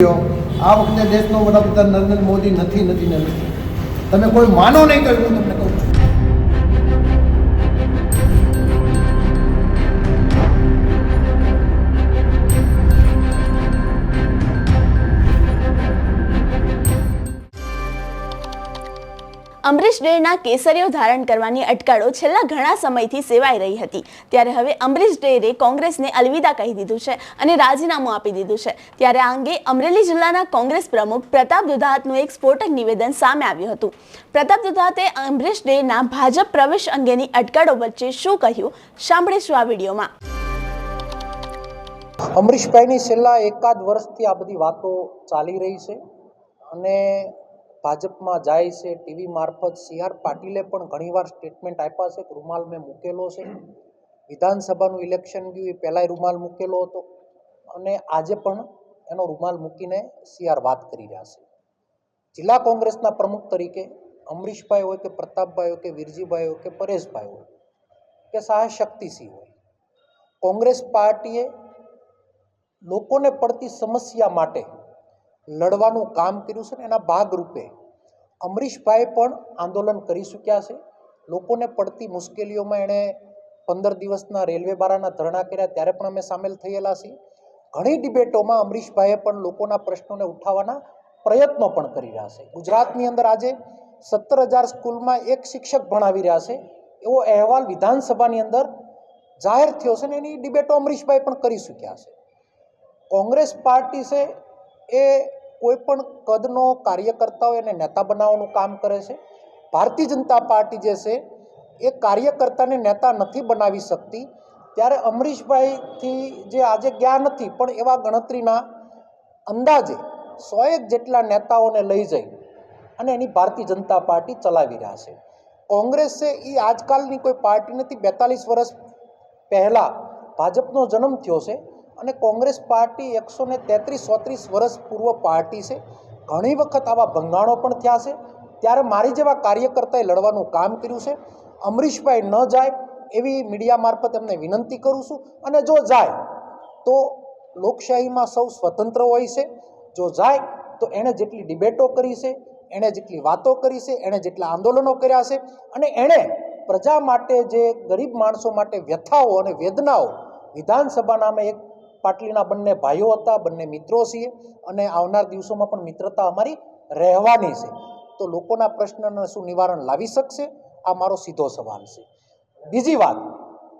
આ વખતે દેશનો વડાપ્રધાન નરેન્દ્ર મોદી નથી નથી નથી. તમે કોઈ માનો નહીં તો તમને કહું અમરીશ ડેના કેસરીઓ ધારણ કરવાની અટકળો છેલ્લા ઘણા સમયથી સેવાઈ રહી હતી. ત્યારે હવે અમરીશ ડેરે કોંગ્રેસને અલવિદા કહી દીધું છે અને રાજીનામું આપી દીધું છે. ત્યારે આ અંગે અમરેલી જિલ્લાના કોંગ્રેસ પ્રમુખ પ્રતાપ દુધાતનું એક સ્ફોટક નિવેદન સામે આવ્યું હતું. પ્રતાપ દુધાતે અમરીશ ડેના ભાજપ પ્રવેશ અંગેની અટકળો વચ્ચે શું કહ્યું? સાંભળીશું આ વિડીયોમાં. અમરીશભાઈની છેલ્લા એકાદ વર્ષથી આ બધી વાતો ચાલી રહી છે અને ભાજપમાં જાય છે. ટીવી મારફત સી આર પાટીલે પણ ઘણીવાર સ્ટેટમેન્ટ આપ્યા છે કે રૂમાલ મેં મૂકેલો છે. વિધાનસભાનું ઇલેક્શન ગયું એ પહેલાંય રૂમાલ મૂકેલો હતો. અને આજે પણ એનો રૂમાલ મૂકીને સી આર વાત કરી રહ્યા છે. જિલ્લા કોંગ્રેસના પ્રમુખ તરીકે અમરીશભાઈ હોય કે પ્રતાપભાઈ હોય કે વીરજીભાઈ હોય કે પરેશભાઈ હોય કે સહાય શક્તિસિંહ હોય. કોંગ્રેસ પાર્ટીએ લોકોને પડતી સમસ્યા માટે લડવાનું કામ કર્યું છે ને એના ભાગરૂપે અમરીશભાઈ પણ આંદોલન કરી ચૂક્યા છે. લોકોને પડતી મુશ્કેલીઓમાં એણે પંદર દિવસના રેલવે બારાના ધરણા કર્યા, ત્યારે પણ અમે સામેલ થયેલા છીએ. ઘણી ડિબેટોમાં અમરીશભાઈએ પણ લોકોના પ્રશ્નોને ઉઠાવવાના પ્રયત્નો પણ કરી રહ્યા છે. ગુજરાતની અંદર આજે સત્તર હજાર સ્કૂલમાં એક શિક્ષક ભણાવી રહ્યા છે. એવો અહેવાલ વિધાનસભાની અંદર જાહેર થયો છે ને એની ડિબેટો અમરીશભાઈ પણ કરી ચૂક્યા છે. કોંગ્રેસ પાર્ટી છે એ કોઈ પણ કદનો કાર્યકર્તાઓ એને નેતા બનાવવાનું કામ કરે છે. ભારતીય જનતા પાર્ટી જે છે, એ કાર્યકર્તાને નેતા નથી બનાવી શકતી. ત્યારે અમરીશભાઈથી જે આજે ગયા નથી, પણ એવા ગણતરીના અંદાજે સોએક જેટલા નેતાઓને લઈ જઈ અને એની ભારતીય જનતા પાર્ટી ચલાવી રહ્યા છે. કોંગ્રેસ એ આજકાલની કોઈ પાર્ટી નથી. બેતાલીસ વર્ષ પહેલાં ભાજપનો જન્મ થયો છે. અને કોંગ્રેસ પાર્ટી એકસો ને તેત્રીસ ચોત્રીસ વર્ષ પૂર્વ પાર્ટી છે. ઘણી વખત આવા ભંગાણો પણ થયા છે. ત્યારે મારી જેવા કાર્યકર્તાએ લડવાનું કામ કર્યું છે. અમરીશભાઈ ન જાય એવી મીડિયા મારફત એમને વિનંતી કરું છું. અને જો જાય, તો લોકશાહીમાં સૌ સ્વતંત્ર હોય છે. જો જાય, તો એણે જેટલી ડિબેટો કરી છે, એણે જેટલી વાતો કરી છે, એણે જેટલા આંદોલનો કર્યા છે. અને એણે પ્રજા માટે જે ગરીબ માણસો માટે વ્યથાઓ અને વેદનાઓ વિધાનસભા નામે એક પાટલીના બંને ભાઈઓ હતા, બંને મિત્રો છીએ અને આવનાર દિવસોમાં પણ મિત્રતા અમારી રહેવાની છે. તો લોકોના પ્રશ્નને શું નિવારણ લાવી શકશે? આ મારો સીધો સવાલ છે. બીજી વાત,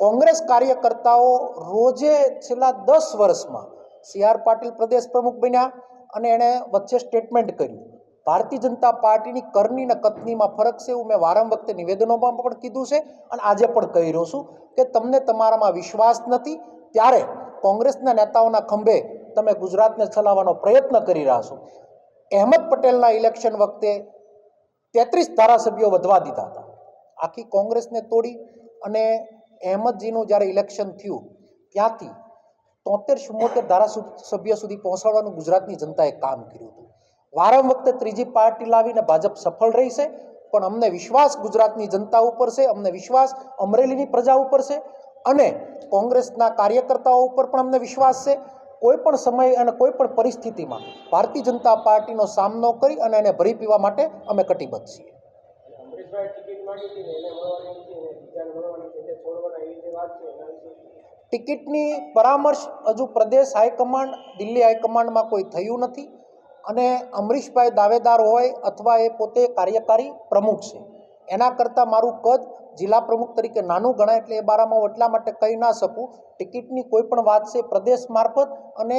કોંગ્રેસ કાર્યકર્તાઓ રોજે છેલ્લા દસ વર્ષમાં સી આર પાટીલ પ્રદેશ પ્રમુખ બન્યા અને એણે વચ્ચે સ્ટેટમેન્ટ કર્યું. ભારતીય જનતા પાર્ટીની કરની અને કતનીમાં ફરક છે એવું મેં વારંવાર વખતે નિવેદનોમાં પણ કીધું છે અને આજે પણ કહી રહ્યો છું કે તમને તમારામાં વિશ્વાસ નથી. ત્યારે કોંગ્રેસના નેતાઓના ખંભે તમે ગુજરાતને ચલાવવાનો પ્રયત્ન કરી રહ્યા છો. અહેમદ પટેલના ઇલેક્શન વખતે તેત્રીસ ધારાસભ્યો વધવા દીધા હતા. આખી કોંગ્રેસને તોડી અને અહેમદજીનું જ્યારે ઇલેક્શન થયું, ત્યાંથી તોતેર ચુમ્મોતેર ધારાસભ્ય સુધી પહોંચાડવાનું ગુજરાતની જનતાએ કામ કર્યું હતું. વારંવાર વખતે ત્રીજી પાર્ટી લાવીને ભાજપ સફળ રહી છે પણ અમને વિશ્વાસ ગુજરાતની જનતા ઉપર છે, અમને વિશ્વાસ અમરેલીની પ્રજા ઉપર છે અને કોંગ્રેસના કાર્યકર્તાઓ ઉપર પણ અમને વિશ્વાસ છે. કોઈ પણ સમય અને કોઈ પણ પરિસ્થિતિમાં ભારતીય જનતા પાર્ટીનો સામનો કરી અને એને ભરી પીવા માટે અમે કટિબદ્ધ છીએ. ટિકિટની પરામર્શ હજુ પ્રદેશ હાઈકમાન્ડ દિલ્હી હાઈકમાન્ડમાં કોઈ થયું નથી અને અમરીશભાઈ દાવેદાર હોય અથવા એ પોતે કાર્યકારી પ્રમુખ છે. એના કરતાં મારું કદ જિલ્લા પ્રમુખ તરીકે નાનું ગણાય એટલે એ બારામાં એટલા માટે કહી ના શકું. ટિકિટની કોઈ પણ વાત છે પ્રદેશ મારફત અને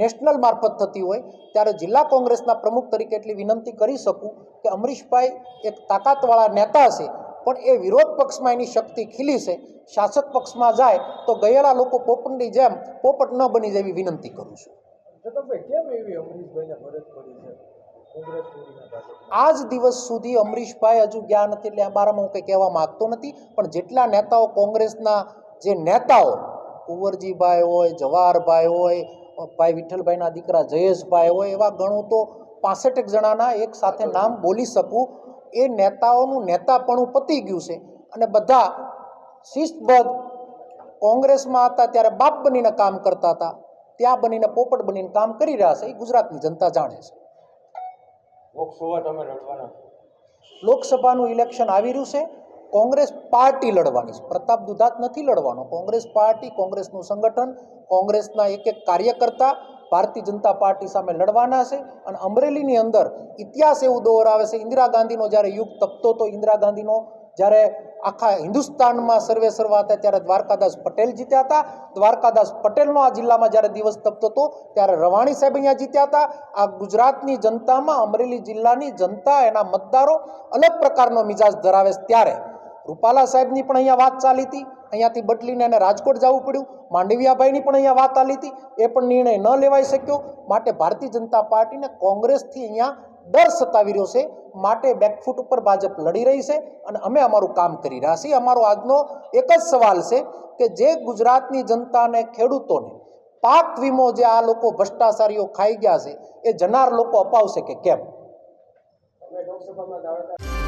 નેશનલ મારફત થતી હોય ત્યારે જિલ્લા કોંગ્રેસના પ્રમુખ તરીકે એટલી વિનંતી કરી શકું કે અમરીશભાઈ એક તાકાતવાળા નેતા છે, પણ એ વિરોધ પક્ષમાં એની શક્તિ ખીલી છે. શાસક પક્ષમાં જાય તો ગયેલા લોકો પોપટની જેમ પોપટ ન બની જેવી વિનંતી કરું છું? આજ દિવસ સુધી અમરીશભાઈ હજુ ગયા નથી એટલે આ બારામાં હું કંઈ કહેવા માંગતો નથી, પણ જેટલા નેતાઓ કોંગ્રેસના જે નેતાઓ, કુંવરજીભાઈ હોય, જવાહરભાઈ હોય, ભાઈ વિઠ્ઠલભાઈના દીકરા જયેશભાઈ હોય, એવા ગણું તો પાસઠેક જણાના એક સાથે નામ બોલી શકું, એ નેતાઓનું નેતાપણું પતી ગયું છે. અને બધા શિસ્તબદ્ધ કોંગ્રેસમાં હતા, ત્યારે બાપ બનીને કામ કરતા હતા, ત્યાં બનીને પોપટ બનીને કામ કરી રહ્યા છે, એ ગુજરાતની જનતા જાણે છે લોકસભા તમે લડવાના છો લોકસભાનું ઇલેક્શન આવી રહ્યું છે. કોંગ્રેસ પાર્ટી લડવાની છે. પ્રતાપ દુધાત નથી લડવાનો. કોંગ્રેસ પાર્ટી, કોંગ્રેસનું સંગઠન, કોંગ્રેસના એક એક કાર્યકર્તા ભારતીય જનતા પાર્ટી સામે લડવાના છે અને અમરેલીની અંદર ઇતિહાસ એવું દોહરાવે છે. ઇન્દિરા ગાંધીનો જ્યારે યુગ તપતો હતો ઇન્દિરા ગાંધીનો જ્યારે આખા હિન્દુસ્તાનમાં સર્વે સર્વા હતા ત્યારે દ્વારકાદાસ પટેલ જીત્યા હતા. દ્વારકાદાસ પટેલનો આ જિલ્લામાં જ્યારે દિવસ તપતો હતો, ત્યારે રવાણી સાહેબ અહીંયા જીત્યા હતા. આ ગુજરાતની જનતામાં અમરેલી જિલ્લાની જનતા એના મતદારો અલગ પ્રકારનો મિજાજ ધરાવે ત્યારે. રૂપાલા સાહેબની પણ અહીંયા વાત ચાલી હતી. અહીંયાથી બદલીને એને રાજકોટ જવું પડ્યું. માંડવિયાભાઈની પણ અહીંયા વાત ચાલી હતી. એ પણ નિર્ણય ન લેવાઈ શક્યો. માટે ભારતીય જનતા પાર્ટીને કોંગ્રેસથી અહીંયા ડર સતાવી રહ્યો છે, માટે બેકફૂટ ઉપર ભાજપ લડી રહી છે અને અમે અમારું કામ કરી રહ્યા છીએ. અમારો આજનો એક જ સવાલ છે કે જે ગુજરાતની જનતાને, ખેડૂતોને પાક વીમો જે આ લોકો ભ્રષ્ટાચારીઓ ખાઈ ગયા છે, એ જનાર લોકો અપાવશે કે કેમ? લોકસભામાં